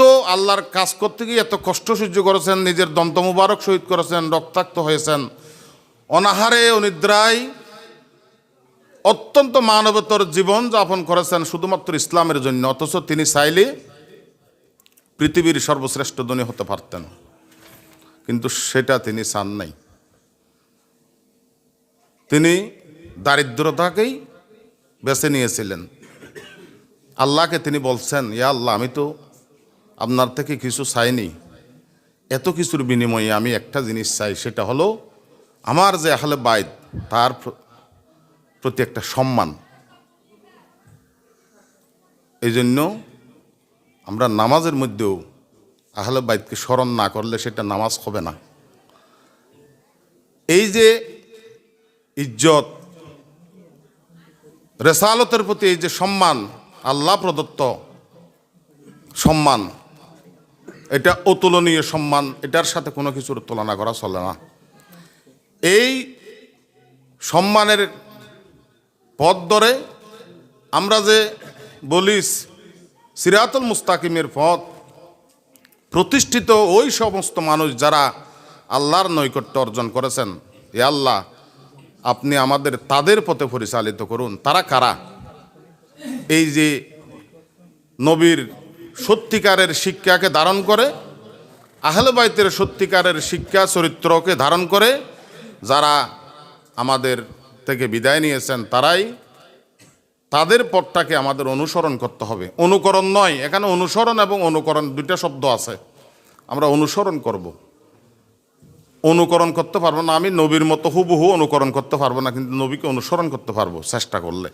তো আল্লাহর কাজ করতে গিয়ে এত কষ্ট সহ্য করেছেন, নিজের দন্ত মুবারক শহীদ করেছেন, রক্তাক্ত হয়েছেন। অনাহারে অনিদ্রায় অত্যন্ত মানবতর জীবন যাপন করেছেন শুধুমাত্র ইসলামের জন্য, অথচ তিনি চাইলে পৃথিবীর সর্বশ্রেষ্ঠ ধনী হতে পারতেন। কিন্তু সেটা তিনি চান নাই। তিনি দারিদ্রতাকেই বেছে নিয়েছিলেন। আল্লাহকে তিনি বলছেন, ইয়া আল্লাহ, আমি তো আপনার থেকে কিছু চাইনি। এত কিছুর বিনিময়ে আমি একটা জিনিস চাই, সেটা হলো আমার যে আহলে বাইত, তার প্রতি একটা সম্মান। এই জন্য আমরা নামাজের মধ্যেও আহলে বাইতকে স্মরণ না করলে সেটা নামাজ হবে না। এই যে ইজ্জত, রেসালতের প্রতি এই যে সম্মান, আল্লাহ প্রদত্ত সম্মান এটা অতুলনীয় সম্মান, এটার সাথে কোনো কিছুর তুলনা করা চলে না। এই সম্মানের পথ ধরে আমরা যে বলি সিরাতুল মুস্তাকিমের পথ, প্রতিষ্ঠিত ওই সমস্ত মানুষ যারা আল্লাহর নৈকট্য অর্জন করেছেন, এ আল্লাহ আপনি আমাদের তাদের পথে পরিচালিত করুন। তারা কারা? এই যে নবীর সত্যিকারের শিক্ষাকে ধারণ করে, আহলে বাইতের সত্যিকারের শিক্ষা চরিত্রকে ধারণ করে, যারা আমাদের থেকে বিদায় নিয়েছেন তারাই তাদের পথটাকে আমাদের অনুসরণ করতে হবে। অনুকরণ নয়, এখানে অনুসরণ এবং অনুকরণ দুইটা শব্দ আছে। আমরা অনুসরণ করব। অনুকরণ করতে পারব না, আমি নবীর মতো হুবহু অনুকরণ করতে পারব না, কিন্তু নবীকে অনুসরণ করতে পারব চেষ্টা করলে।